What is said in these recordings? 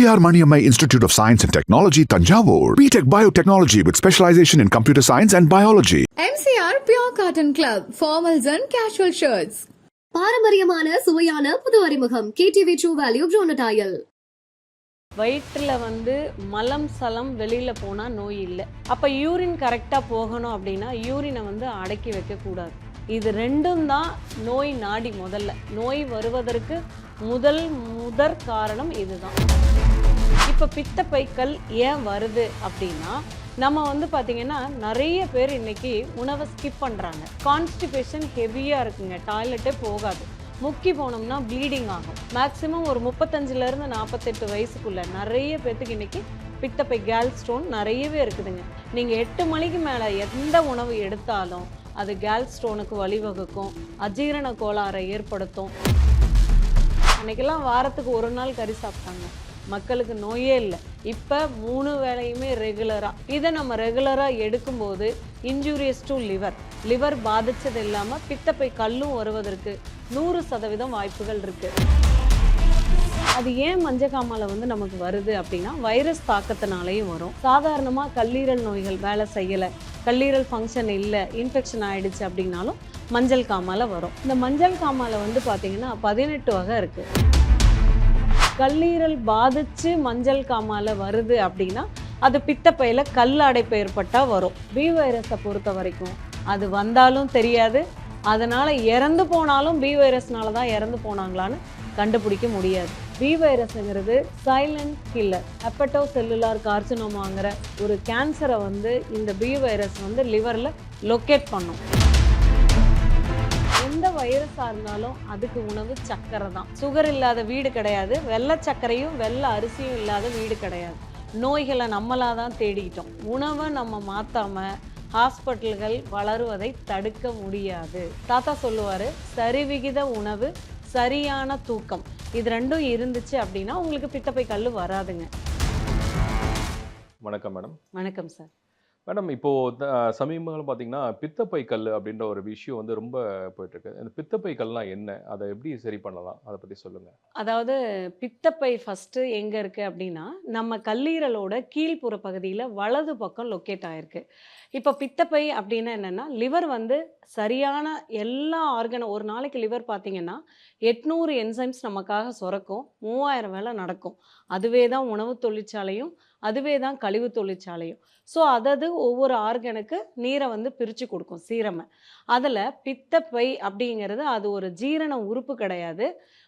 Periyar Maniammai Institute of Science and Technology, Tanjavur. BTech Biotechnology with specialization in computer science and biology. MCR Pure Cotton Club, formals and casual shirts. பாரம்பரியமான சுவையான புது அறிமுகம் KTV true value ப்ரோனடாயல் வயிற்றில் வந்து மலம் சலம் வெளியில் போனால் நோய் இல்லை அப்போ யூரின் கரெக்டாக போகணும் அப்படின்னா யூரினை வந்து அடக்கி வைக்கக்கூடாது இது ரெண்டும் தான் நோய் நாடி முதல்ல. நோய் வருவதற்கு முதல் முதற் காரணம் இதுதான். இப்போ பித்தப்பைக்கல் ஏன் வருது அப்படின்னா நம்ம வந்து பார்த்திங்கன்னா நிறைய பேர் இன்னைக்கு உணவை ஸ்கிப் பண்ணுறாங்க கான்ஸ்டிபேஷன் ஹெவியாக இருக்குங்க. டாய்லெட்டே போகாது. முக்கி போனோம்னா ப்ளீடிங் ஆகும். மேக்ஸிமம் ஒரு முப்பத்தஞ்சுலேருந்து நாற்பத்தெட்டு வயசுக்குள்ள நிறைய பேர்த்துக்கு இன்னைக்கு பித்தப்பை கேல் ஸ்டோன் நிறையவே இருக்குதுங்க. நீங்கள் எட்டு மணிக்கு மேலே எந்த உணவு எடுத்தாலும் அது கேல் ஸ்டோனுக்கு வழிவகுக்கும். அஜீரண கோளாறை ஏற்படுத்தும். அன்னைக்கெல்லாம் வாரத்துக்கு ஒரு நாள் கறி சாப்பிட்டாங்க. மக்களுக்கு நோயே இல்லை. இப்போ மூணு வேலையுமே ரெகுலராக இதை நம்ம ரெகுலராக எடுக்கும்போது இன்ஜூரியஸ் டு லிவர் லிவர் பாதித்தது இல்லாமல் பித்தப்பை கல்லும் வருவதற்கு நூறு சதவீதம் வாய்ப்புகள் இருக்குது அது ஏன் மஞ்சக்காமால வந்து நமக்கு வருது அப்படின்னா வைரஸ் தாக்கத்தினாலேயும் வரும். சாதாரணமாக கல்லீரல் நோய்கள் வேலை செய்யலை. கல்லீரல் ஃபங்க்ஷன் இல்லை இன்ஃபெக்ஷன் ஆயிடுச்சு அப்படின்னாலும் மஞ்சள் காமால வரும். இந்த மஞ்சள் காமால வந்து பார்த்தீங்கன்னா பதினெட்டு வகை இருக்கு. கல்லீரல் பாதிச்சு மஞ்சள் காமால வருது அப்படின்னா அது பித்தப்பையில கல் அடைப்பு ஏற்பட்டா வரும். பி வைரஸை பொறுத்த வரைக்கும் அது வந்தாலும் தெரியாது. அதனால இறந்து போனாலும் பி வைரஸ்னால தான் இறந்து போனாங்களான்னு கண்டுபிடிக்க முடியாது. பி வைரஸ்ங்கிறது சைலண்ட் கில்லர் ஹெப்பட்டோ செல்லுலார் கார்சினோமாங்கிற ஒரு கேன்சரை வந்து இந்த பி வைரஸ் வந்து லிவரில் லொக்கேட் பண்ணும். எந்த வைரஸாக இருந்தாலும் அதுக்கு உணவு சக்கரை தான். சுகர் இல்லாத வீடு கிடையாது. வெள்ளை சர்க்கரையும் வெள்ளை அரிசியும் இல்லாத வீடு கிடையாது. நோய்களை நம்மளாக தான் தேடிக்கிட்டோம். உணவை நம்ம மாற்றாம ஹாஸ்பிட்டல்கள் வளருவதை தடுக்க முடியாது. தாத்தா சொல்லுவார் சரிவிகித உணவு சரியான தூக்கம். இது ரெண்டும் இருந்துச்சு அப்படின்னா உங்களுக்கு பித்தப்பை கல் வராதுங்க. வணக்கம் மேடம். வணக்கம் சார். மேடம் இப்போது த- சமீபங்கள் பார்த்தீங்கன்னா பித்தப்பை கல் அப்படின்ற ஒரு விஷயம் வந்து ரொம்ப போயிட்டுருக்கு. இந்த பித்தப்பை கல்லாம் என்ன? அதை எப்படி சரி பண்ணலாம்? அதை பற்றி சொல்லுங்கள் அதாவது பித்தப்பை ஃபஸ்ட்டு எங்கே இருக்குது அப்படின்னா நம்ம கல்லீரலோட கீழ்ப்புற பகுதியில் வலது பக்கம் லொக்கேட் ஆகிருக்கு இப்போ பித்தப்பை அப்படின்னா என்னென்னா லிவர் வந்து சரியான எல்லா ஆர்கனும் ஒரு நாளைக்கு லிவர் பார்த்தீங்கன்னா எட்நூறு என்சைம்ஸ் நமக்காக சுரக்கும். மூவாயிரம் வேலை நடக்கும். அதுவே தான் உணவு தொழிற்சாலையும் அதுவே தான் கழிவு தொழிற்சாலையும். ஸோ அதது ஒவ்வொரு ஆர்கனுக்கு நீரை வந்து பிரித்து கொடுக்கும் சீரமை. அதில் பித்தப்பை அப்படிங்கிறது அது ஒரு ஜீரண உறுப்பு கிடையாது.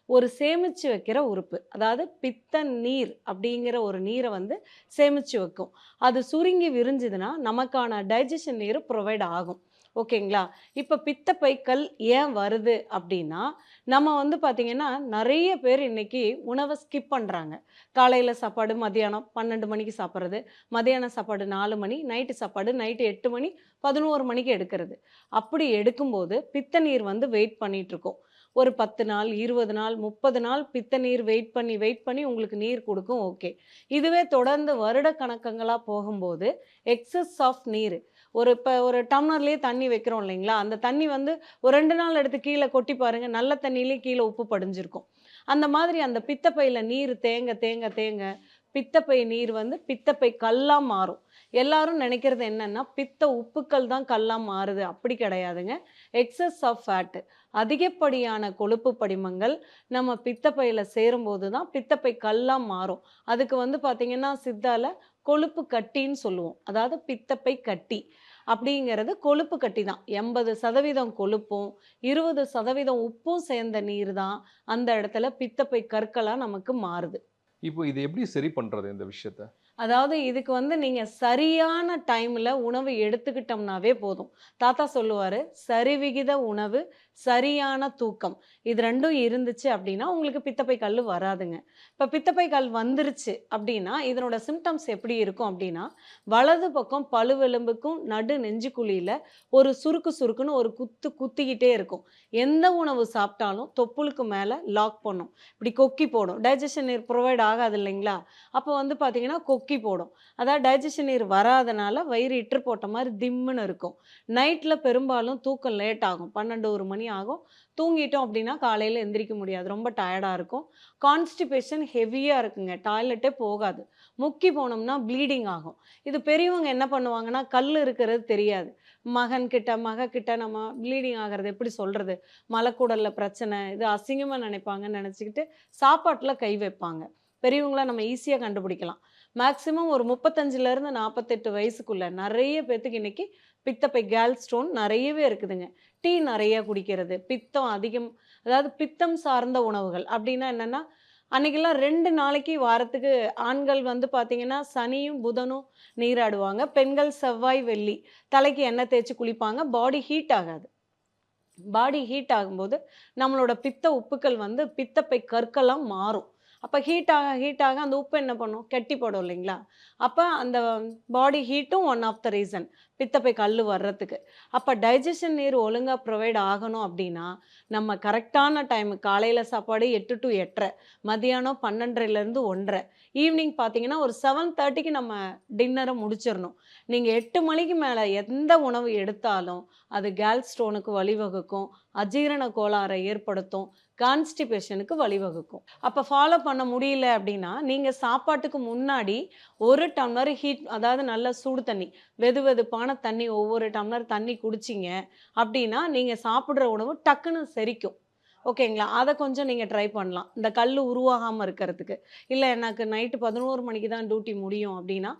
ஒரு சேமித்து வைக்கிற உறுப்பு. அதாவது பித்த நீர் அப்படிங்கிற ஒரு நீரை வந்து சேமித்து வைக்கும். அது சுருங்கி விரிஞ்சுதுன்னா நமக்கான டைஜஷன் நீர் ப்ரொவைட் ஆகும். ஓகேங்களா? இப்போ பித்தப்பைக்கல் ஏன் வருது அப்படின்னா நம்ம வந்து பார்த்திங்கன்னா நிறைய பேர் இன்னைக்கு உணவை ஸ்கிப் பண்ணுறாங்க காலையில் சாப்பாடு மதியானம் பன்னெண்டு மணிக்கு சாப்பிட்றது மதியானம் சாப்பாடு நாலு மணி நைட்டு சாப்பாடு நைட்டு எட்டு மணி பதினோரு மணிக்கு எடுக்கிறது. அப்படி எடுக்கும்போது பித்த நீர் வந்து வெயிட் பண்ணிகிட்ருக்கோம் ஒரு பத்து நாள் இருபது நாள் முப்பது நாள் பித்த நீர் வெயிட் பண்ணி வெயிட் பண்ணி உங்களுக்கு நீர் கொடுக்கும் ஓகே. இதுவே தொடர்ந்து வருட கணக்கங்களாக போகும்போது எக்ஸஸ் ஆஃப் நீர் ஒரு இப்போ ஒரு டம்ளர்லேயே தண்ணி வைக்கிறோம் இல்லைங்களா? அந்த தண்ணி வந்து ஒரு ரெண்டு நாள் எடுத்து கீழே கொட்டி பாருங்க நல்ல தண்ணியிலே கீழே உப்பு படிஞ்சிருக்கும். அந்த மாதிரி அந்த பித்தப்பையில் நீர் தேங்க தேங்க தேங்க பித்தப்பை நீர் வந்து பித்தப்பை கல்லாக மாறும். எல்லாரும் நினைக்கிறது என்னன்னா பித்த உப்புக்கள் தான் கல்லாக மாறுது. அப்படி கிடையாதுங்க. எக்ஸஸ் ஆஃப் ஃபேட்டு அதிகப்படியான கொழுப்பு படிமங்கள் நம்ம பித்தப்பையில் சேரும்போது தான் பித்தப்பை கல்லாக மாறும். அதுக்கு வந்து பார்த்திங்கன்னா சித்தால கொழுப்பு கட்டின்னு சொல்லுவோம். அதாவது பித்தப்பை கட்டி அப்படிங்கிறது கொழுப்பு கட்டி தான். எண்பது சதவீதம் கொழுப்பும் இருபது சதவீதம் உப்பும் சேர்ந்த நீர் தான் அந்த இடத்துல பித்தப்பை கற்களாக நமக்கு மாறுது. இப்போ இது எப்படி சரி பண்ணுறது இந்த விஷயத்தை? அதாவது இதுக்கு வந்து நீங்கள் சரியான டைமில் உணவு எடுத்துக்கிட்டோம்னாவே போதும். தாத்தா சொல்லுவார் சரிவிகித உணவு சரியான தூக்கம். இது ரெண்டும் இருந்துச்சு அப்படின்னா உங்களுக்கு பித்தப்பை கல் வராதுங்க. இப்போ பித்தப்பை கல் வந்துருச்சு அப்படின்னா இதனோட சிம்டம்ஸ் எப்படி இருக்கும் அப்படின்னா வலது பக்கம் பழுவெலும்புக்கும் நடு நெஞ்சுக்குழியில் ஒரு சுருக்கு சுருக்குன்னு ஒரு குத்து குத்திக்கிட்டே இருக்கும். எந்த உணவு சாப்பிட்டாலும் தொப்புளுக்கு மேலே லாக் பண்ணும். இப்படி கொக்கி போடும். டைஜஷன் ப்ரொவைட் ஆகாது இல்லைங்களா? அப்போ வந்து பார்த்தீங்கன்னா கொக்கி முக்கி போடும். அதாவது டைஜஷன் நீர் வராதனால வயிறு இட்டு போட்ட மாதிரி திம்முன்னு இருக்கும். நைட்டில் பெரும்பாலும் தூக்கம் லேட் ஆகும். பன்னெண்டு ஒரு மணி ஆகும். தூங்கிட்டோம் அப்படின்னா காலையில் எந்திரிக்க முடியாது. ரொம்ப டயர்டாக இருக்கும். கான்ஸ்டிபேஷன் ஹெவியாக இருக்குங்க. டாய்லெட்டே போகாது. முக்கி போனோம்னா ப்ளீடிங் ஆகும். இது பெரியவங்க என்ன பண்ணுவாங்கன்னா கல் இருக்கிறது தெரியாது. மகன் மகக்கிட்ட நம்ம ப்ளீடிங் ஆகிறது எப்படி சொல்கிறது மலக்குடலில் பிரச்சனை இது அசிங்கமாக நினைப்பாங்கன்னு நினச்சிக்கிட்டு சாப்பாட்டில் கை வைப்பாங்க. பெரியவங்கள நம்ம ஈஸியாக கண்டுபிடிக்கலாம். மேக்ஸிமம் ஒரு முப்பத்தஞ்சுலேருந்து நாற்பத்தெட்டு வயசுக்குள்ளே நிறைய பேர்த்துக்கு இன்னைக்கு பித்தப்பை கேல் ஸ்டோன் நிறையவே இருக்குதுங்க. டீ நிறைய குடிக்கிறது பித்தம் அதிகம் அதாவது பித்தம் சார்ந்த உணவுகள். அப்படின்னா என்னென்னா அன்னைக்கெல்லாம் ரெண்டு நாளைக்கு வாரத்துக்கு ஆண்கள் வந்து பார்த்திங்கன்னா சனியும் புதனும் நீராடுவாங்க. பெண்கள் செவ்வாய் வெள்ளி தலைக்கு எண்ணெய் தேய்ச்சி குளிப்பாங்க. பாடி ஹீட் ஆகாது. பாடி ஹீட் ஆகும்போது நம்மளோட பித்த உப்புக்கள் வந்து பித்தப்பை கற்கெல்லாம் மாறும். அப்போ ஹீட் ஆக ஹீட் ஆக அந்த உப்பு என்ன பண்ணும்? கெட்டி போடும் இல்லைங்களா? அப்போ அந்த பாடி ஹீட்டும் ஒன் ஆஃப் த ரீசன் பித்தப்பை கல் வர்றதுக்கு. அப்போ டைஜஷன் நீர் ஒழுங்காக ப்ரொவைட் ஆகணும் அப்படின்னா நம்ம கரெக்டான டைம் காலையில் சாப்பாடு எட்டு டு எட்டரை மதியானம் பன்னெண்டரைலேருந்து ஒன்றரை. ஈவினிங் பார்த்தீங்கன்னா ஒரு செவன் தேர்ட்டிக்கு நம்ம டின்னரை முடிச்சிடணும். நீங்கள் எட்டு மணிக்கு மேலே எந்த உணவு எடுத்தாலும் அது கேல் ஸ்டோனுக்கு வழிவகுக்கும் அஜீரண கோளாறை ஏற்படுத்தும் கான்ஸ்டிபேஷனுக்கு வழிவகுக்கும். அப்போ ஃபாலோ பண்ண முடியல அப்படின்னா நீங்கள் சாப்பாட்டுக்கு முன்னாடி ஒரு டம்ளர் ஹீட் அதாவது நல்ல சூடு தண்ணி வெது வெதுப்பான தண்ணி ஒவ்வொரு டம்ளர் தண்ணி குடிச்சிங்க. அப்படின்னா நீங்கள் சாப்பிட்ற உணவு டக்குன்னு செரிக்கும். ஓகேங்களா? அதை கொஞ்சம் நீங்கள் ட்ரை பண்ணலாம். இந்த கல் உருவாகாமல் இருக்கிறதுக்கு. இல்லை எனக்கு நைட்டு பதினோரு மணிக்கு தான் டியூட்டி முடியும் அப்படின்னா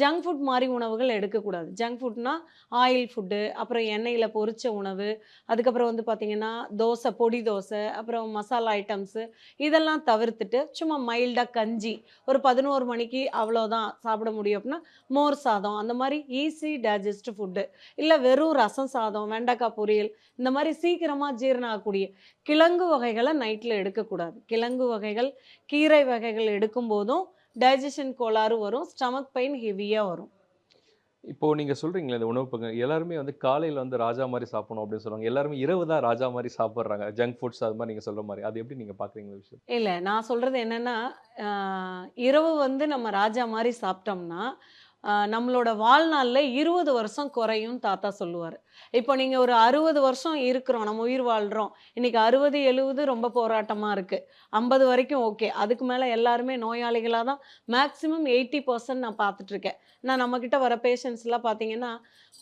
ஜங்க் ஃபுட் மாதிரி உணவுகள் எடுக்கக்கூடாது. ஜங்க் ஃபுட்னா ஆயில் ஃபுட்டு அப்புறம் எண்ணெயில் பொரிச்ச உணவு அதுக்கப்புறம் வந்து பார்த்திங்கன்னா தோசை பொடி தோசை அப்புறம் மசாலா ஐட்டம்ஸு இதெல்லாம் தவிர்த்துட்டு சும்மா மைல்டாக கஞ்சி ஒரு பதினோரு மணிக்கு அவ்வளோதான் சாப்பிட முடியும் அப்படின்னா மோர் சாதம் அந்த மாதிரி ஈஸி டைஜஸ்ட் ஃபுட்டு இல்லை வெறும் ரசம் சாதம் வெண்டைக்காய் பொரியல் இந்த மாதிரி சீக்கிரமாக ஜீரணம் ஆகக்கூடிய கிழங்கு வகைகளை நைட்டில் எடுக்கக்கூடாது. கிழங்கு வகைகள் கீரை வகைகள் எடுக்கும்போதும் டைஜஷன் கோளாறு வரும் ஸ்டமக் பெயின் ஹெவியாக வரும். இப்போ நீங்க சொல்றீங்களே இந்த உணவு பக்கம் எல்லாருமே வந்து காலையில வந்து ராஜா மாதிரி சாப்பிடணும் அப்படின்னு சொல்லுவாங்க. எல்லாருமே இரவு தான் ராஜா மாதிரி சாப்பிட்றாங்க. ஜங்க் ஃபுட்ஸ் அது மாதிரி நீங்க சொல்ற மாதிரி. அது எப்படி நீங்க பாக்குறீங்க இந்த விஷயம் இல்லை நான் சொல்கிறது என்னென்னா இரவு வந்து நம்ம ராஜா மாதிரி சாப்பிட்டோம்னா நம்மளோட வாழ்நாளில் இருபது வருஷம் குறையும் தாத்தா சொல்லுவார். இப்போ நீங்கள் ஒரு அறுபது வருஷம் இருக்கிறோம் நம்ம உயிர் வாழ்கிறோம் இன்னைக்கு அறுபது எழுபது ரொம்ப போராட்டமாக இருக்குது ஐம்பது வரைக்கும் ஓகே. அதுக்கு மேலே எல்லாருமே நோயாளிகளாக தான் மேக்ஸிமம் எயிட்டி பர்சன்ட் நான் பார்த்துட்ருக்கேன் நான் நம்மக்கிட்ட வர பேஷண்ட்ஸ்லாம் பார்த்தீங்கன்னா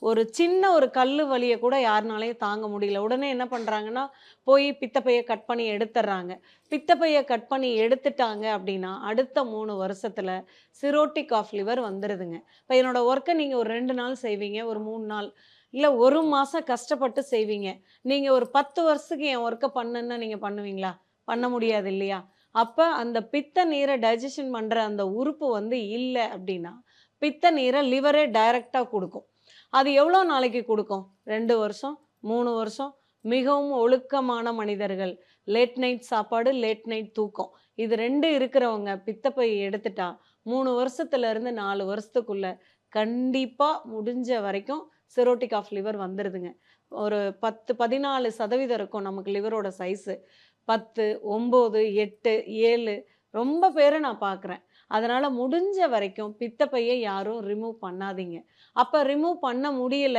ஒரு சின்ன ஒரு கல் வலியை கூட யாருனாலையும் தாங்க முடியல. உடனே என்ன பண்ணுறாங்கன்னா போய் பித்தப்பையை கட் பண்ணி எடுத்துடுறாங்க. பித்தப்பையை கட் பண்ணி எடுத்துட்டாங்க அப்படின்னா அடுத்த மூணு வருஷத்தில் சிரோட்டிக் ஆஃப் லிவர் வந்துடுதுங்க இப்போ என்னோட ஒர்க்கை நீங்கள் ஒரு ரெண்டு நாள் செய்வீங்க ஒரு மூணு நாள். இல்லை ஒரு மாதம் கஷ்டப்பட்டு செய்வீங்க. நீங்கள் ஒரு பத்து வருஷத்துக்கு என் ஒர்க்கை பண்ணுன்னா நீங்கள் பண்ணுவீங்களா? பண்ண முடியாது இல்லையா? அப்போ அந்த பித்த நீரை டைஜஷன் பண்ணுற அந்த உறுப்பு வந்து இல்லை அப்படின்னா பித்த நீரை லிவரே டைரெக்டாக கொடுக்கும். அது எவ்வளோ நாளைக்கு கொடுக்கும்? ரெண்டு வருஷம் மூணு வருஷம் மிகவும் ஒழுக்கமான மனிதர்கள். லேட் நைட் சாப்பாடு லேட் நைட் தூக்கம். இது ரெண்டு இருக்கிறவங்க பித்தப்பை எடுத்துட்டா மூணு வருஷத்துல இருந்து நாலு வருஷத்துக்குள்ளே கண்டிப்பாக முடிஞ்ச வரைக்கும் சிரோட்டிக் ஆஃப் லிவர் வந்துடுதுங்க ஒரு பத்து பதினாலு சதவீதம் இருக்கும் நமக்கு லிவரோட சைஸு பத்து ஒம்பது எட்டு ஏழு ரொம்ப பேரை நான் பார்க்குறேன் அதனால் முடிஞ்ச வரைக்கும் பித்தப்பையை யாரும் ரிமூவ் பண்ணாதீங்க. அப்போ ரிமூவ் பண்ண முடியல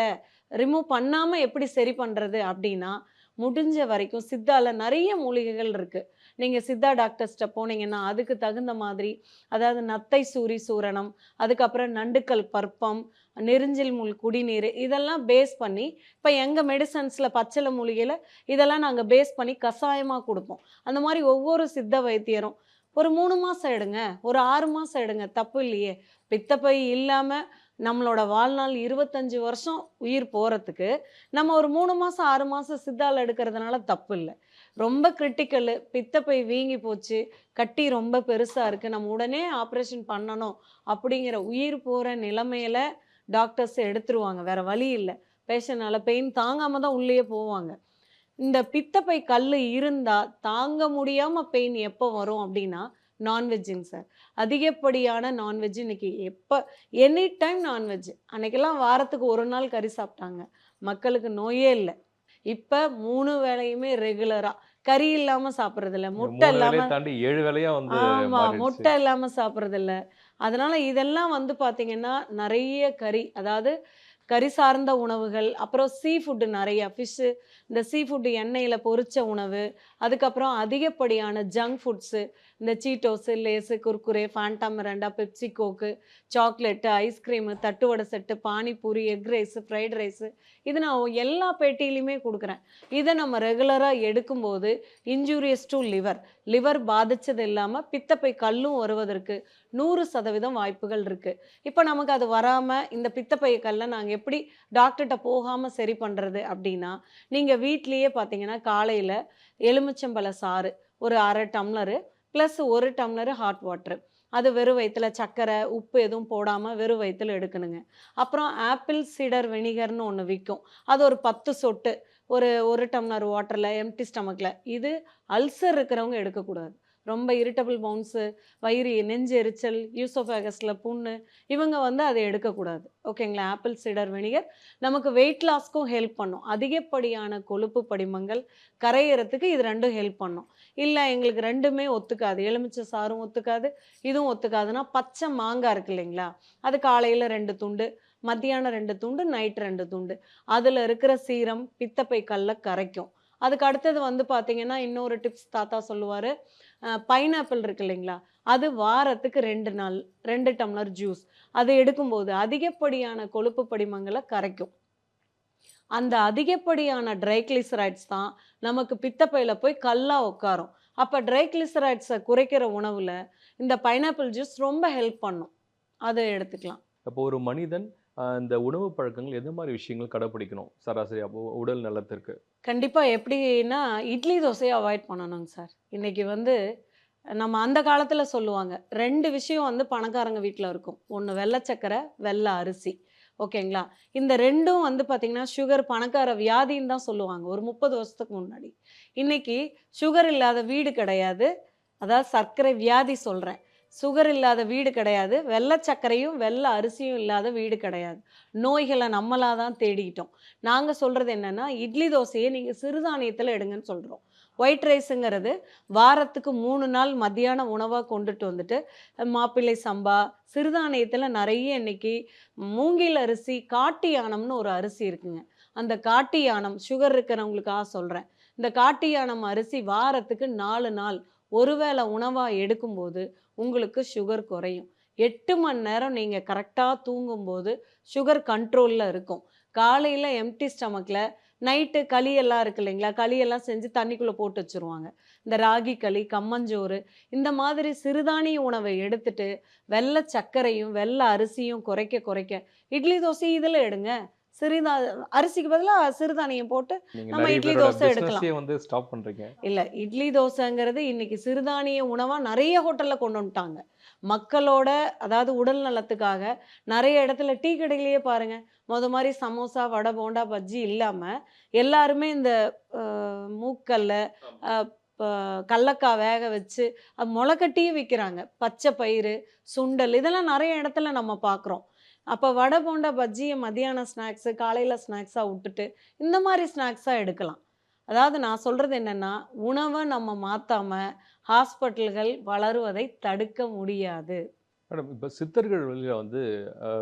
ரிமூவ் பண்ணாமல் எப்படி சரி பண்ணுறது அப்படின்னா முடிஞ்ச வரைக்கும் சித்தால நிறைய மூலிகைகள் இருக்குது நீங்கள் சித்தா டாக்டர்ஸ்ட்ட போனீங்கன்னா அதுக்கு தகுந்த மாதிரி அதாவது நத்தை சூரி சூரணம் அதுக்கப்புறம் நண்டுக்கல் பற்பம் நெருஞ்சில் முள் குடிநீர் இதெல்லாம் பேஸ் பண்ணி இப்போ எங்கள் மெடிசன்ஸில் பச்சளை மூலிகையில் இதெல்லாம் நாங்கள் பேஸ் பண்ணி கஷாயமாக கொடுப்போம். அந்த மாதிரி ஒவ்வொரு சித்த வைத்தியரும் ஒரு மூணு மாதம் எடுங்க ஒரு ஆறு மாதம் எடுங்க தப்பு இல்லையே. பித்தப்பை இல்லாமல் நம்மளோட வாழ்நாள் இருபத்தஞ்சு வருஷம் உயிர் போகிறதுக்கு நம்ம ஒரு மூணு மாதம் ஆறு மாதம் சித்தால் எடுக்கிறதுனால தப்பு இல்லை. ரொம்ப கிரிட்டிக்கலு பித்தப்பை வீங்கி போச்சு கட்டி ரொம்ப பெருசாக இருக்குது நம்ம உடனே ஆப்ரேஷன் பண்ணணும் அப்படிங்கிற உயிர் போகிற நிலைமையில டாக்டர்ஸ் எடுத்துருவாங்க. வேற வழி இல்லை. பேஷண்ட்னால பெயின் தாங்காம தான் உள்ளேயே போவாங்க. இந்த பித்தப்பை கல் இருந்தால் தாங்க முடியாமல் பெயின் எப்போ வரும் அப்படின்னா நான்வெஜ்ஜுங்க சார். அதிகப்படியான நான்வெஜ் இன்னைக்கு எப்போ எனி டைம் நான்வெஜ் அன்னைக்கெல்லாம் வாரத்துக்கு ஒரு நாள் கறி சாப்பிட்டாங்க. மக்களுக்கு நோயே இல்லை. இப்போ மூணு வேளையுமே ரெகுலராக கறி இல்லாம சாப்பிட்றது இல்ல முட்டை மூணு வேலையை இல்லாம தாண்டி ஏழு வேலையா வந்து ஆமா மாறிடுச்சு. முட்டை இல்லாம சாப்பிட்றது இல்ல அதனால் இதெல்லாம் வந்து பார்த்திங்கன்னா நிறைய கறி அதாவது கறி சார்ந்த உணவுகள் அப்புறம் சீ ஃபுட்டு நிறைய ஃபிஷ்ஷு இந்த சீ ஃபுட்டு எண்ணெயில் பொரித்த உணவு அதுக்கப்புறம் அதிகப்படியான ஜங்க் ஃபுட்ஸு இந்த Cheetos Lays Kurkure Fanta Mirinda Pepsi Coke chocolate ice cream தட்டுவடை set panipuri egg rice fried rice இது நான் எல்லா பேட்டியிலையுமே கொடுக்குறேன். இதை நம்ம ரெகுலராக எடுக்கும்போது இன்ஜூரியஸ் டு லிவர் லிவர் பாதித்தது இல்லாமல் பித்தப்பை கல்லும் வருவதற்கு நூறு சதவீதம் வாய்ப்புகள் இருக்குது இப்போ நமக்கு அது வராமல் இந்த பித்தப்பை கல்லை நாங்கள் எப்படி டாக்டர்கிட்ட போகாமல் சரி பண்ணுறது அப்படின்னா நீங்கள் வீட்லேயே பார்த்தீங்கன்னா காலையில் எலுமிச்சம்பழ சாறு ஒரு அரை டம்ளரு ப்ளஸ் ஒரு டம்ளரு ஹாட் வாட்ரு அது வெறும் வயிற்றுல சர்க்கரை உப்பு எதுவும் போடாமல் வெறும் வயிற்றுல எடுக்கணுங்க. அப்புறம் ஆப்பிள் சீடர் வெனிகர்னு ஒன்று விற்கும் அது ஒரு பத்து சொட்டு. ஒரு ஒரு டம்ளர் வாட்டரில் எம்டி ஸ்டமக்கில் இது அல்சர் இருக்கிறவங்க எடுக்கக்கூடாது. ரொம்ப இரிட்டபிள் பவுன்ஸு வயிறு நெஞ்சு எரிச்சல் யூசோஃபேகஸில் புண்ணு இவங்க வந்து அதை எடுக்கக்கூடாது. ஓகேங்களா ஆப்பிள் சீடர் வெனிகர் நமக்கு வெயிட் லாஸ்க்கும் ஹெல்ப் பண்ணும். அதிகப்படியான கொழுப்பு படிமங்கள் கரையிறதுக்கு இது ரெண்டும் ஹெல்ப் பண்ணும். இல்லை எங்களுக்கு ரெண்டுமே ஒத்துக்காது. எலுமிச்சை சாரும் ஒத்துக்காது இதுவும் ஒத்துக்காதுன்னா பச்சை மாங்காய் இருக்கு இல்லைங்களா? அது காலையில் ரெண்டு துண்டு மத்தியானம் ரெண்டு துண்டு நைட் ரெண்டு துண்டு. அதில் இருக்கிற சீரம் பித்தப்பை கல்லை கரைக்கும். அதுக்கு அடுத்தது வந்து பார்த்தீங்கன்னா இன்னொரு டிப்ஸ் தாத்தா சொல்லுவார். பைனாப்பிள் இருக்கு இல்லைங்களா? அது வாரத்துக்கு ரெண்டு நாள் ரெண்டு டம்ளர் ஜூஸ். அது எடுக்கும்போது அதிகப்படியான கொழுப்பு படிமங்களை கரைக்கும். அந்த அதிகப்படியான ட்ரைக்ளிசரைட்ஸ் தான் நமக்கு பித்தப்பையில் போய் கல்லா உட்காரும். அப்போ ட்ரைக்ளிசரைட்ஸை குறைக்கிற உணவில் இந்த பைனாப்பிள் ஜூஸ் ரொம்ப ஹெல்ப் பண்ணும். அதை எடுத்துக்கலாம். அப்போ ஒரு மனிதன் இந்த உணவு பழக்கங்கள் எந்த மாதிரி விஷயங்கள் கடைப்பிடிக்கணும்? சராசரி அப்போ உடல் நலத்திற்கு. கண்டிப்பாக எப்படின்னா இட்லி தோசையை அவாய்ட் பண்ணணுங்க சார். இன்றைக்கி வந்து நம்ம அந்த காலத்தில் சொல்லுவாங்க ரெண்டு விஷயம் வந்து பணக்காரங்க வீட்டில் இருக்கும். ஒன்று வெள்ளை சக்கரை வெள்ளை அரிசி. ஓகேங்களா? இந்த ரெண்டும் வந்து பார்த்திங்கன்னா சுகர் பணக்கார வியாதின்னு தான் சொல்லுவாங்க. ஒரு முப்பது வருஷத்துக்கு முன்னாடி. இன்றைக்கி சுகர் இல்லாத வீடு கிடையாது. அதாவது சர்க்கரை வியாதி சொல்கிறேன் சுகர் இல்லாத வீடு கிடையாது. வெள்ளை சர்க்கரையும் வெள்ளை அரிசியும் இல்லாத வீடு கிடையாது. நோய்களை நம்மளாக தான் தேடிக்கிட்டோம். நாங்கள் சொல்கிறது என்னென்னா இட்லி தோசையை நீங்கள் சிறுதானியத்தில் எடுங்கன்னு சொல்கிறோம் ஒயிட் ரைஸுங்கிறது வாரத்துக்கு மூணு நாள் மத்தியான உணவாக கொண்டுட்டு வந்துட்டு மாப்பிள்ளை சம்பா சிறுதானியத்தில் நிறைய இன்னைக்கு மூங்கில் அரிசி காட்டு யானம்னு ஒரு அரிசி இருக்குங்க. அந்த காட்டு யானம் சுகர் இருக்கிறவங்களுக்காக சொல்கிறேன் இந்த காட்டு யானம் அரிசி வாரத்துக்கு நாலு நாள் ஒருவேளை உணவாக எடுக்கும்போது உங்களுக்கு சுகர் குறையும். எட்டு மணி நேரம் நீங்கள் கரெக்டாக தூங்கும்போது சுகர் கண்ட்ரோலில் இருக்கும். காலையில் எம்டி ஸ்டமக்கில் நைட்டு களியெல்லாம் இருக்கு இல்லைங்களா? களியெல்லாம் செஞ்சு தண்ணிக்குள்ளே போட்டு வச்சுருவாங்க. இந்த ராகி களி கம்மஞ்சோறு இந்த மாதிரி சிறுதானிய உணவை எடுத்துட்டு வெள்ளை சர்க்கரையும் வெள்ளை அரிசியும் குறைக்க குறைக்க இட்லி தோசை இதில் எடுங்க. சிறுதா அரிசிக்கு பதிலாக சிறுதானியம் போட்டு நம்ம இட்லி தோசை எடுக்கலாம். வந்து ஸ்டாப் பண்றீங்க. இல்லை இட்லி தோசைங்கிறது இன்னைக்கு சிறுதானிய உணவாக நிறைய ஹோட்டலில் கொண்டு வந்துட்டாங்க. மக்களோட அதாவது உடல் நலத்துக்காக நிறைய இடத்துல டீ கடையிலேயே பாருங்க. முத மாதிரி சமோசா வடை போண்டா பஜ்ஜி இல்லாமல் எல்லாருமே இந்த மூக்கல்ல கடலக்காய் வேக வச்சு முளைக்கட்டியும் விற்கிறாங்க பச்சை பயிறு சுண்டல் இதெல்லாம் நிறைய இடத்துல நம்ம பார்க்குறோம் அப்போ வடை போண்டா பஜ்ஜியை மதியான ஸ்நாக்ஸு காலையில் ஸ்நாக்ஸாக விட்டுட்டு இந்த மாதிரி ஸ்நாக்ஸாக எடுக்கலாம். அதாவது நான் சொல்கிறது என்னென்னா உணவை நம்ம மாற்றாமல் ஹாஸ்பிட்டல்கள் வளருவதை தடுக்க முடியாது. மேடம் இப்போ சித்தர்கள் வழியில் வந்து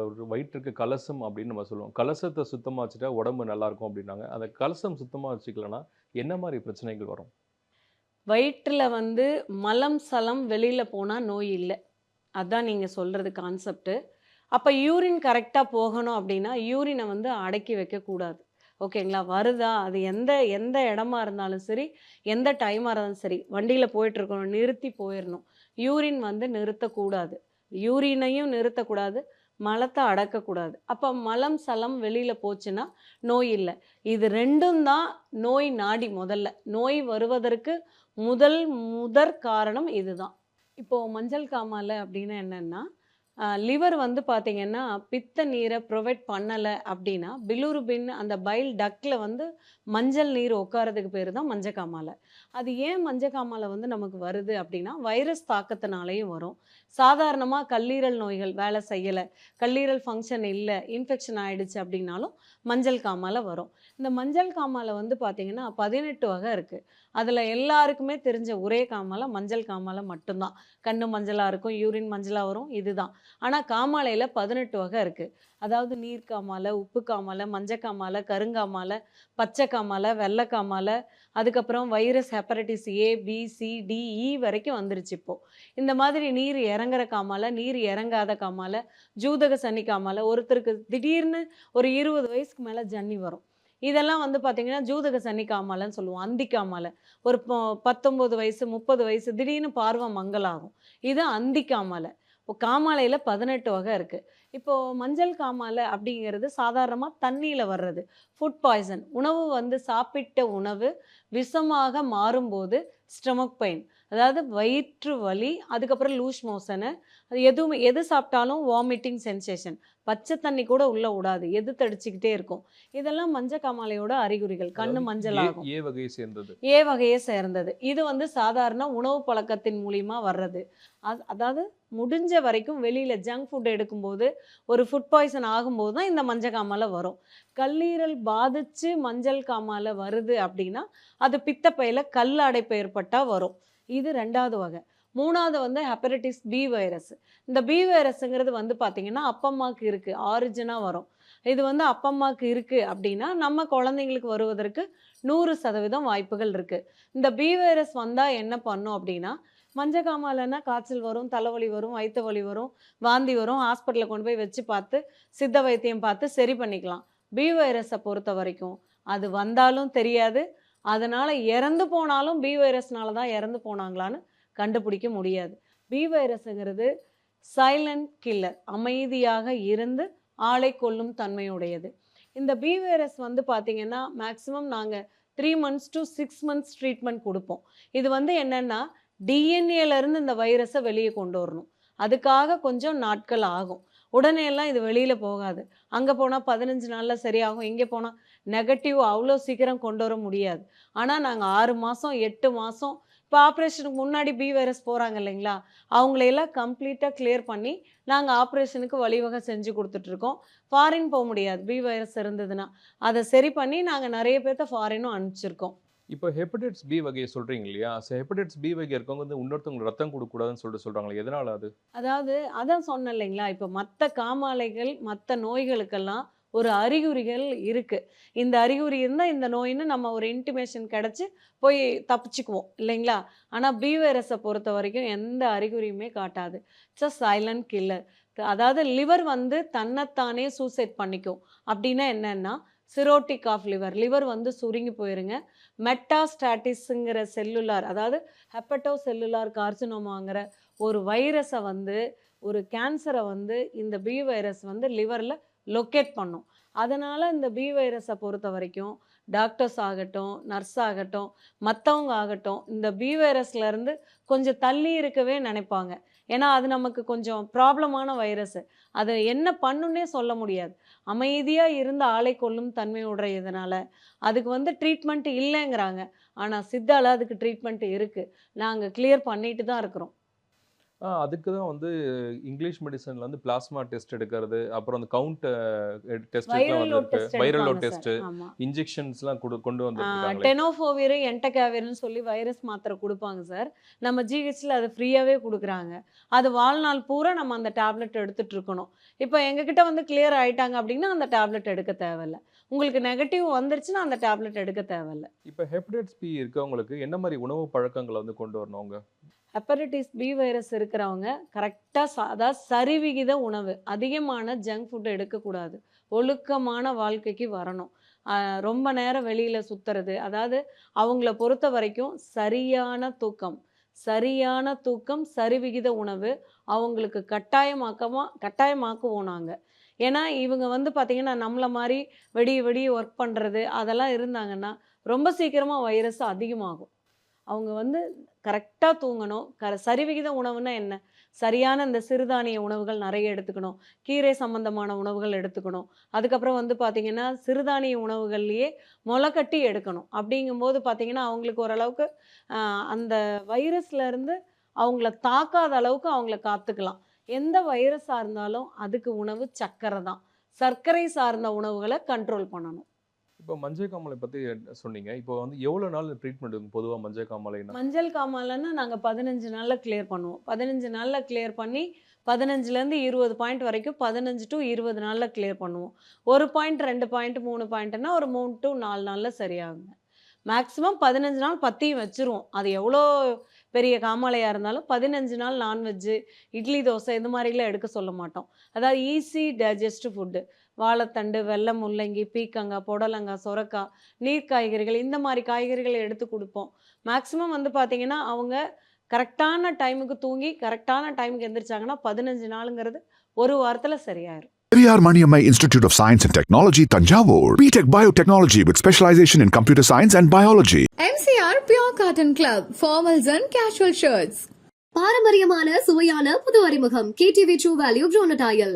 ஒரு வயிற்றுக்கு கலசம் அப்படின்னு நம்ம சொல்லுவோம். கலசத்தை சுத்தமாக வச்சுட்டா உடம்பு நல்லா இருக்கும் அப்படின்னாங்க. அந்த கலசம் சுத்தமாக வச்சுக்கலன்னா என்ன மாதிரி பிரச்சனைகள் வரும்? வயிற்றில் வந்து மலம் சலம் வெளியில் போனால் நோய் இல்லை. அதான் நீங்கள் சொல்கிறது கான்செப்ட்டு அப்போ யூரின் கரெக்டாக போகணும் அப்படின்னா யூரினை வந்து அடக்கி வைக்கக்கூடாது ஓகேங்களா? வருதா? அது எந்த எந்த இடமா இருந்தாலும் சரி எந்த டைமாக இருந்தாலும் சரி வண்டியில் போயிட்டுருக்கணும் நிறுத்தி போயிடணும் யூரின் வந்து நிறுத்தக்கூடாது யூரினையும் நிறுத்தக்கூடாது மலத்தை அடக்கக்கூடாது அப்போ மலம் சலம் வெளியில் போச்சுன்னா நோய் இல்லை. இது ரெண்டும் தான் நோய் நாடி முதல்ல. நோய் வருவதற்கு முதல் முதற் காரணம் இதுதான். இப்போது மஞ்சள் காமாலை அப்படின்னா என்னன்னா லிவர் வந்து பார்த்தீங்கன்னா பித்த நீரை ப்ரொவைட் பண்ணலை அப்படின்னா பிலூருபின் அந்த பைல் டக்கில் வந்து மஞ்சள் நீர் உட்காரதுக்கு பேர் தான் மஞ்சக்காமாலை. அது ஏன் மஞ்சக்காமாலை வந்து நமக்கு வருது அப்படின்னா வைரஸ் தாக்கத்தினாலேயும் வரும். சாதாரணமாக கல்லீரல் நோய்கள் வேலை செய்யலை கல்லீரல் ஃபங்க்ஷன் இல்லை இன்ஃபெக்ஷன் ஆகிடுச்சு அப்படின்னாலும் மஞ்சள் காமாலை வரும். இந்த மஞ்சள் காமாலை வந்து பார்த்திங்கன்னா பதினெட்டு வகை இருக்குது அதில் எல்லாருக்குமே தெரிஞ்ச ஒரே காமாலை மஞ்சள் காமாலை மட்டும்தான். கண்ணு மஞ்சளாக இருக்கும் யூரின் மஞ்சளாக வரும் இதுதான். ஆனால் காமாலையில் பதினெட்டு வகை இருக்குது அதாவது நீர் காமாலை உப்பு காமாலை மஞ்சள் காமாலை கருங்காமாலை பச்சை காமாலை வெள்ளை காமாலை அதுக்கப்புறம் virus hepatitis A B C D E e வரைக்கும் வந்துருச்சு இப்போது இந்த மாதிரி நீர் இறங்குற காமாலை நீர் இறங்காத காமாலை ஜூதக சனி காமாலை ஒருத்தருக்கு திடீர்னு ஒரு இருபது வயசுக்கு மேலே ஜன்னி வரும். இதெல்லாம் வந்து பார்த்தீங்கன்னா ஜூதக சனி காமாலைன்னு சொல்லுவோம். அந்திக்காமலை. ஒரு பத்தொம்பது வயசு முப்பது வயசு திடீர்னு பார்வை மங்கலாகும் இது அந்திக்காமலை. இப்போ காமாலையில் பதினெட்டு வகை இருக்குது இப்போது மஞ்சள் காமாலை அப்படிங்கிறது சாதாரணமாக தண்ணியில் வர்றது ஃபுட் பாய்சன் உணவு வந்து சாப்பிட்ட உணவு விஷமாக மாறும்போது ஸ்டொமக் பெயின் அதாவது வயிற்று வலி அதுக்கப்புறம் லூஸ் மோஷனு அது எதுவுமே எது சாப்பிட்டாலும் வாமிட்டிங் சென்சேஷன் பச்சை தண்ணி கூட உள்ள விடாது எது தடிச்சுக்கிட்டே இருக்கும். இதெல்லாம் மஞ்சள் காமாலையோட அறிகுறிகள் கண்ணு மஞ்சள் ஆகும். ஏ வகையை சேர்ந்தது? ஏ வகையை சேர்ந்தது. இது வந்து சாதாரண உணவு பழக்கத்தின் மூலியமா வர்றது. அது- அதாவது முடிஞ்ச வரைக்கும் வெளியில ஜங்க் ஃபுட் எடுக்கும்போது ஒரு ஃபுட் பாய்சன் ஆகும்போது தான் இந்த மஞ்சள் காமாலை வரும். கல்லீரல் பாதிச்சு மஞ்சள் காமாலை வருது அப்படின்னா அது பித்தப்பையில கல் அடைப்பு ஏற்பட்டா வரும். இது ரெண்டாவது வகை. மூணாவது வந்து ஹெப்படைட்டிஸ் பி வைரஸ் இந்த பி வைரஸ்ங்கிறது வந்து பார்த்திங்கன்னா அப்பம்மாக்கு இருக்குது ஆரிஜினாக வரும். இது வந்து அப்பம்மாக்கு இருக்குது அப்படின்னா நம்ம குழந்தைங்களுக்கு வருவதற்கு நூறு சதவீதம் வாய்ப்புகள் இருக்குது இந்த பி வைரஸ் வந்தால் என்ன பண்ணும் அப்படின்னா மஞ்சக்காமலைன்னா காய்ச்சல் வரும் தலைவலி வரும் வயிற்று வலி வரும் வாந்தி வரும் ஹாஸ்பிட்டலில் கொண்டு போய் வச்சு பார்த்து சித்த வைத்தியம் பார்த்து சரி பண்ணிக்கலாம். பி வைரஸை பொறுத்த வரைக்கும் அது வந்தாலும் தெரியாது அதனால் இறந்து போனாலும் பி வைரஸ்னால தான் இறந்து போனாங்களான்னு கண்டுபிடிக்க முடியாது. பி வைரஸுங்கிறது சைலண்ட் கில்லர் அமைதியாக இருந்து ஆளை கொல்லும் தன்மையுடையது. இந்த பி வைரஸ் வந்து பார்த்திங்கன்னா மேக்ஸிமம் நாங்கள் three months to six months treatment கொடுப்போம். இது வந்து என்னென்னா டிஎன்ஏலேருந்து இந்த வைரஸை வெளியே கொண்டு வரணும். அதுக்காக கொஞ்சம் நாட்கள் ஆகும். உடனே எல்லாம் இது வெளியில் போகாது. அங்கே போனால் பதினஞ்சு நாளில் சரியாகும் இங்கே போனால் நெகட்டிவ் அவ்வளோ சீக்கிரம் கொண்டு வர முடியாது. ஆனால் நாங்கள் ஆறு மாதம் எட்டு மாதம் இப்போ ஆப்ரேஷனுக்கு முன்னாடி பி வைரஸ் போகிறாங்க இல்லைங்களா? அவங்களையெல்லாம் கம்ப்ளீட்டாக கிளியர் பண்ணி நாங்கள் ஆப்ரேஷனுக்கு வழிவகை செஞ்சு கொடுத்துட்ருக்கோம் ஃபாரின் போக முடியாது பி வைரஸ் இருந்ததுன்னா. அதை சரி பண்ணி நாங்கள் நிறைய பேர்த்த ஃபாரினும் அனுப்பிச்சிருக்கோம். இப்போ ஹெப்படைட்டிஸ் பி வகையை சொல்றீங்க இல்லையா? ஸோ ஹெப்படைட்டிஸ் பி வகை இருக்கவங்க வந்து இன்னொருத்தவங்க ரத்தம் கொடுக்கக்கூடாதுன்னு சொல்லிட்டு சொல்றாங்களே எதனால அது? அதாவது அதான் சொன்னேன் இல்லைங்களா? இப்போ மற்ற காமாலைகள் மற்ற நோய்களுக்கெல்லாம் ஒரு அறிகுறிகள் இருக்குது இந்த அறிகுறி இருந்தால் இந்த நோயின்னு நம்ம ஒரு இன்டிமேஷன் கிடச்சி போய் தப்பிச்சுக்குவோம் இல்லைங்களா? ஆனால் பி வைரஸை பொறுத்த வரைக்கும் எந்த அறிகுறியுமே காட்டாது. இட்ஸ் சைலண்ட் கில்லர் அதாவது லிவர் வந்து தன்னைத்தானே சூசைட் பண்ணிக்கும். அப்படின்னா என்னன்னா சிரோட்டிக் ஆஃப் லிவர் லிவர் வந்து சுருங்கி போயிருங்க. மெட்டாஸ்டாட்டிஸுங்கிற செல்லுலார் அதாவது ஹெப்பட்டோ செல்லுலார் கார்சினோமாங்கிற ஒரு வைரஸை வந்து ஒரு கேன்சரை வந்து இந்த பி வைரஸ் வந்து லிவரில் லொக்கேட் பண்ணும். அதனால் இந்த பி வைரஸை பொறுத்த வரைக்கும் டாக்டர்ஸ் ஆகட்டும் நர்ஸ் ஆகட்டும் மற்றவங்க ஆகட்டும் இந்த பி வைரஸ்லேருந்து கொஞ்சம் தள்ளி இருக்கவே நினைப்பாங்க. ஏன்னா அது நமக்கு கொஞ்சம் ப்ராப்ளமான வைரஸ் அது என்ன பண்ணுன்னே சொல்ல முடியாது. அமைதியாக இருந்த ஆளை கொள்ளும் தன்மை உடையதுனால அதுக்கு வந்து ட்ரீட்மெண்ட் இல்லைங்கிறாங்க. ஆனால் சித்தால அதுக்கு ட்ரீட்மெண்ட் இருக்குது நாங்கள் கிளியர் பண்ணிட்டு தான் இருக்கிறோம். அதுக்கு தான் வந்து இங்கிலீஷ் மெடிசன்ல வந்து பிளாஸ்மா டெஸ்ட் எடுக்கிறது அப்புறம் அந்த கவுண்ட் டெஸ்ட் வைரல் டெஸ்ட் ஆமா. இன்ஜெக்ஷன்ஸ்லாம் கொண்டு வந்துருக்காங்களே டெனோஃபோவிர் என்டகாவிர்னு சொல்லி வைரஸ் மாத்திரை கொடுப்பாங்க சார். நம்ம ஜிஹெச்சில் அது ஃப்ரீயாகவே கொடுக்குறாங்க. அது வாழ்நாள் பூரா நம்ம அந்த டேப்லெட் எடுத்துட்டு இருக்கணும். இப்போ எங்ககிட்ட வந்து கிளியர் ஆயிட்டாங்க அப்படின்னா அந்த டேப்லெட் எடுக்க தேவையில்ல. உங்களுக்கு நெகட்டிவ் வந்துருச்சுன்னா அந்த டேப்லெட் எடுக்க தேவையில்ல. இப்போ ஹெப்படைட்டிஸ் பி இருக்கவங்களுக்கு என்ன மாதிரி உணவு பழக்கங்களை வந்து கொண்டு வரணும் ஹெப்படைட்டிஸ் பி வைரஸ் இருக்கிறவங்க கரெக்டாக அதாவது சரிவிகித உணவு அதிகமான ஜங்க் ஃபுட் எடுக்கக்கூடாது. ஒழுக்கமான வாழ்க்கைக்கு வரணும். ரொம்ப நேரம் வெளியில் சுற்றுறது அதாவது அவங்கள பொறுத்த வரைக்கும் சரியான தூக்கம் சரியான தூக்கம் சரிவிகித உணவு அவங்களுக்கு கட்டாயமாக்கமா கட்டாயமாக்குவோம் நாங்கள் ஏன்னா இவங்க வந்து பார்த்திங்கன்னா நம்மளை மாதிரி வெடி வெடி ஒர்க் பண்ணுறது அதெல்லாம் இருந்தாங்கன்னா ரொம்ப சீக்கிரமாக வைரஸ் அதிகமாகும். அவங்க வந்து கரெக்டாக தூங்கணும். க சரிவிகித உணவுன்னா என்ன? சரியான இந்த சிறுதானிய உணவுகள் நிறைய எடுத்துக்கணும். கீரை சம்பந்தமான உணவுகள் எடுத்துக்கணும். அதுக்கப்புறம் வந்து பார்த்திங்கன்னா சிறுதானிய உணவுகள்லேயே முளைக்கட்டி எடுக்கணும். அப்படிங்கும்போது பார்த்திங்கன்னா அவங்களுக்கு ஓரளவுக்கு அந்த வைரஸ்லேருந்து அவங்கள தாக்காத அளவுக்கு அவங்கள காத்துக்கலாம். எந்த வைரஸாக இருந்தாலும் அதுக்கு உணவு சர்க்கரை தான். சர்க்கரை சார்ந்த உணவுகளை கண்ட்ரோல் பண்ணணும். இப்போ மஞ்சள் காமாலை பற்றி சொன்னீங்க. இப்போ வந்து எவ்வளோ நாள் ட்ரீட்மெண்ட் பொதுவாக மஞ்சள் காமாலை மஞ்சள் காமாலைன்னா நாங்கள் பதினஞ்சு நாளில் கிளியர் பண்ணுவோம். பதினஞ்சு நாளில் கிளியர் பண்ணி பதினஞ்சுலேருந்து இருபது பாயிண்ட் வரைக்கும் பதினஞ்சு டு இருபது நாளில் கிளியர் பண்ணுவோம். ஒரு பாயிண்ட் ரெண்டு பாயிண்ட் மூணு பாயிண்ட்னா ஒரு மூணு டு நாலு நாளில் சரியாகுங்க. மேக்ஸிமம் பதினஞ்சு நாள் பற்றியும் வச்சுருவோம். அது எவ்வளோ பெரிய காமாலையாக இருந்தாலும் பதினஞ்சு நாள் நான்வெஜ்ஜு இட்லி தோசை இந்த மாதிரிலாம் எடுக்க சொல்ல மாட்டோம். அதாவது ஈஸி டைஜஸ்ட் ஃபுட்டு வாழைத்தண்டு வெள்ளை முள்ளங்கி பீக்கங்காய் புடலங்காய் சொரக்காய் நீர் காய்கறிகள் இந்த மாதிரி காய்கறிகளை எடுத்து கொடுப்போம் மேக்ஸிமம் வந்து பார்த்தீங்கன்னா அவங்க கரெக்டான டைமுக்கு தூங்கி கரெக்டான டைமுக்கு எந்திரிச்சாங்கன்னா பதினஞ்சு நாளுங்கிறது ஒரு வாரத்தில் சரியாயிரும் Periyar Maniammai Institute of Science and Technology, Tanjavur. BTech Biotechnology with specialization in computer science and biology. MCR Pure Cotton Club, formals and casual shirts. பாரம்பரியமான சுவையான புது அறிமுகம் கேடிவி ட்ரூ வேல்யூ ப்ரோனடாயல்